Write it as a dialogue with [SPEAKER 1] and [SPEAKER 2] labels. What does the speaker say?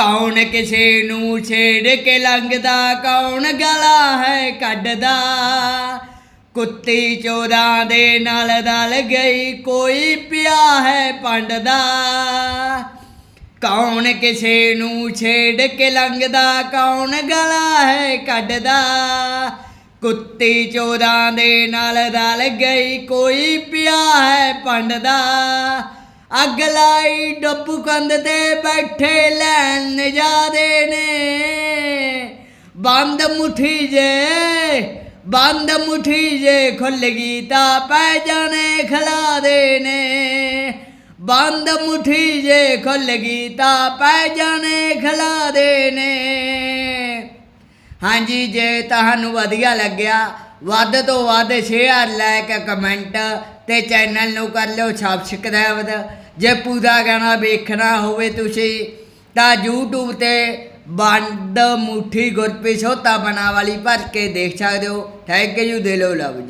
[SPEAKER 1] ਕੌਣ ਕਿਸੇ ਨੂੰ ਛੇੜ ਕੇ ਲੰਘਦਾ? ਕੌਣ ਗਲਾ ਹੈ ਕੱਢਦਾ? ਕੁੱਤੀ ਚੋਰਾਂ ਦੇ ਨਾਲ ਦਲ ਗਈ, ਕੋਈ ਪਿਆ ਹੈ ਪੰਡਦਾ? ਕੌਣ ਕਿਸੇ ਨੂੰ ਛੇੜ ਕੇ ਲੰਘਦਾ? ਕੌਣ ਗਲਾ ਹੈ ਕੱਢਦਾ? ਕੁੱਤੀ ਚੋਰਾਂ ਦੇ ਨਾਲ ਰਲ ਗਈ, ਕੋਈ ਪਿਆ ਹੈ ਪੰਡਦਾ? ਅੱਗ ਲਾਈ, ਡੱਬੂ ਕੰਧ ਤੇ ਬੈਠੇ ਲੈਣ ਨਜ਼ਾਰੇ ਨੇ। ਬੰਦ ਮੁਠੀ ਜੇ, ਬੰਦ ਮੁਠੀ ਜੇ ਖੁੱਲ ਗਈ ਤਾਂ ਪੈ ਜਾਣੇ ਖਲਾਦੇ ਨੇ। ਬੰਦ ਮੁਠੀ ਜੇ ਖੁੱਲ ਗਈ ਤਾਂ ਪੈ ਜਾਣੇ ਖਲਾਦੇ ਨੇ। ਹਾਂਜੀ, ਜੇ ਤੁਹਾਨੂੰ ਵਧੀਆ ਲੱਗਿਆ, ਵੱਧ ਤੋਂ ਵੱਧ ਸ਼ੇਅਰ ਲਾਇਕ ਕਮੈਂਟ ਤੇ ਚੈਨਲ ਨੂੰ ਕਰ ਲਿਓ ਸਬਸਕ੍ਰਾਈਬ ਜੇ ਪੂਰਾ ਗਾਣਾ ਵੇਖਣਾ ਹੋਵੇ ਤੁਸੀਂ, ਤਾਂ YouTube ਤੇ ਬੰਦ ਮੁੱਠੀ ਗੁਰਪ੍ਰੀਤ ਸੋਤਾ ਬਣਾ ਵਾਲੀ ਭਰ ਕੇ ਦੇਖ ਸਕਦੇ ਹੋ। ਥੈਂਕ ਯੂ ਦੇ ਲੋ ਲਵ ਯੂ